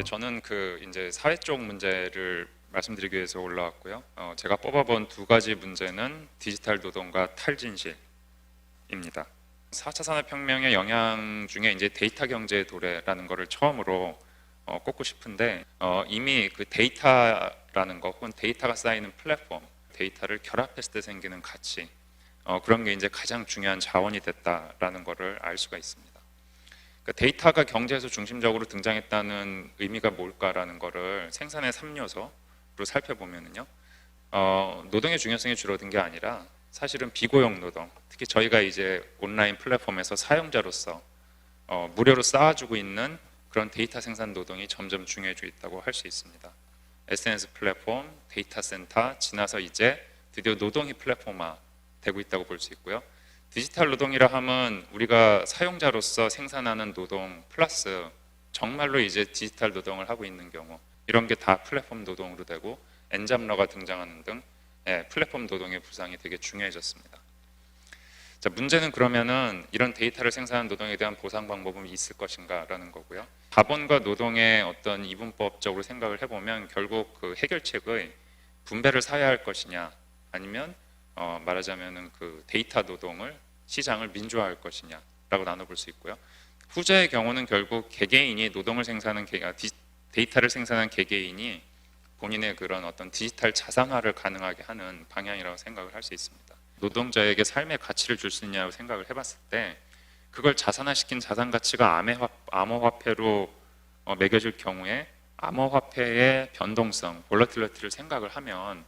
네, 저는 그 이제 사회 쪽 문제를 말씀드리기 위해서 올라왔고요. 어, 제가 뽑아본 두 가지 문제는 디지털 노동과 탈진실입니다. 4차 산업혁명의 영향 중에 이제 데이터 경제의 도래라는 것을 처음으로 어, 꼽고 싶은데 어, 이미 그 데이터라는 것 혹은 데이터가 쌓이는 플랫폼, 데이터를 결합했을 때 생기는 가치 어, 그런 게 이제 가장 중요한 자원이 됐다라는 것을 알 수가 있습니다. 그러니까 데이터가 경제에서 중심적으로 등장했다는 의미가 뭘까라는 것을 생산의 3요소로 살펴보면은요. 어, 노동의 중요성이 줄어든 게 아니라 사실은 비고용 노동, 특히 저희가 이제 온라인 플랫폼에서 사용자로서 어, 무료로 쌓아주고 있는 그런 데이터 생산 노동이 점점 중요해지고 있다고 할 수 있습니다. SNS 플랫폼, 데이터 센터 지나서 이제 드디어 노동이 플랫폼화 되고 있다고 볼 수 있고요. 디지털 노동이라 하면 우리가 사용자로서 생산하는 노동 플러스 정말로 이제 디지털 노동을 하고 있는 경우 이런 게 다 플랫폼 노동으로 되고 엔잡러가 등장하는 등 예, 플랫폼 노동의 부상이 되게 중요해졌습니다. 자, 문제는 그러면은 이런 데이터를 생산한 노동에 대한 보상 방법은 있을 것인가라는 거고요. 자본과 노동의 어떤 이분법적으로 생각을 해보면 결국 그 해결책의 분배를 사야 할 것이냐 아니면 어, 말하자면은 그 데이터 노동을 시장을 민주화할 것이냐라고 나눠볼 수 있고요. 후자의 경우는 결국 개개인이 노동을 생산하는 개, 아, 디, 데이터를 생산한 개개인이 본인의 그런 어떤 디지털 자산화를 가능하게 하는 방향이라고 생각을 할 수 있습니다. 노동자에게 삶의 가치를 줄 수 있냐고 생각을 해봤을 때 그걸 자산화시킨 자산 가치가 암호화, 암호화폐로 어, 매겨질 경우에 암호화폐의 변동성, 볼러틸러티를 생각을 하면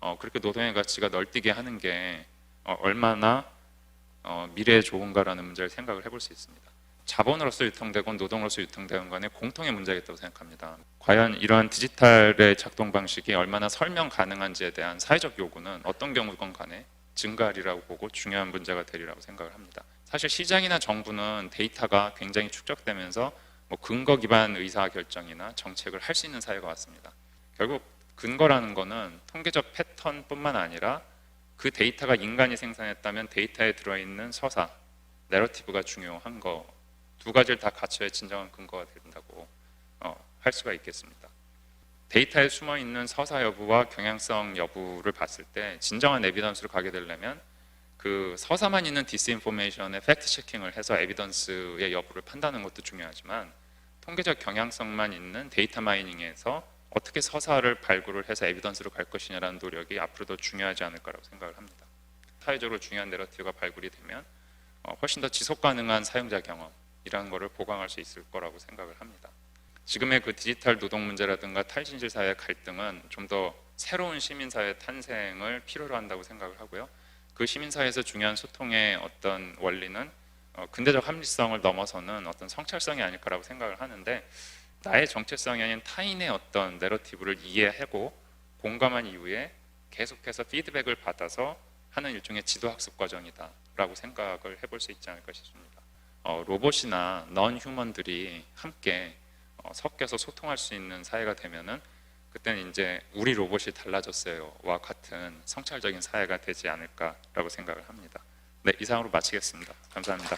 어, 그렇게 노동의 가치가 널뛰게 하는 게 어, 얼마나 어, 미래에 좋은가라는 문제를 생각을 해볼 수 있습니다. 자본으로서 유통되건 노동으로서 유통되건 간에 공통의 문제겠다고 생각합니다. 과연 이러한 디지털의 작동 방식이 얼마나 설명 가능한지에 대한 사회적 요구는 어떤 경우건 간에 증가하리라고 보고 중요한 문제가 되리라고 생각을 합니다. 사실 시장이나 정부는 데이터가 굉장히 축적되면서 뭐 근거 기반 의사 결정이나 정책을 할 수 있는 사회가 왔습니다. 결국 근거라는 거는 통계적 패턴뿐만 아니라 그 데이터가 인간이 생산했다면 데이터에 들어있는 서사, 내러티브가 중요한 거 두 가지를 다 갖춰야 진정한 근거가 된다고 어, 할 수가 있겠습니다. 데이터에 숨어 있는 서사 여부와 경향성 여부를 봤을 때 진정한 에비던스로 가게 되려면 그 서사만 있는 디스인포메이션의 팩트 체킹을 해서 에비던스의 여부를 판단하는 것도 중요하지만 통계적 경향성만 있는 데이터 마이닝에서 어떻게 서사를 발굴을 해서 에비던스로 갈 것이냐라는 노력이 앞으로도 중요하지 않을 까라고 생각을 합니다. 사회적으로 중요한 내러티브가 발굴이 되면 어, 훨씬 더 지속 가능한 사용자 경험이라는 것을 보강할 수 있을 거라고 생각을 합니다. 지금의 그 디지털 노동 문제라든가 탈진실 사회 갈등은 좀 더 새로운 시민 사회 탄생을 필요로 한다고 생각을 하고요. 그 시민 사회에서 중요한 소통의 어떤 원리는 어, 근대적 합리성을 넘어서는 어떤 성찰성이 아닐까라고 생각을 하는데 나의 정체성이 아닌 타인의 어떤 내러티브를 이해하고 공감한 이후에 계속해서 피드백을 받아서 하는 일종의 지도 학습 과정이다라고 생각을 해볼 수 있지 않을까 싶습니다. 어, 로봇이나 넌 휴먼들이 함께 어, 섞여서 소통할 수 있는 사회가 되면은 그때는 이제 우리 로봇이 달라졌어요와 같은 성찰적인 사회가 되지 않을까라고 생각을 합니다. 네 이상으로 마치겠습니다. 감사합니다.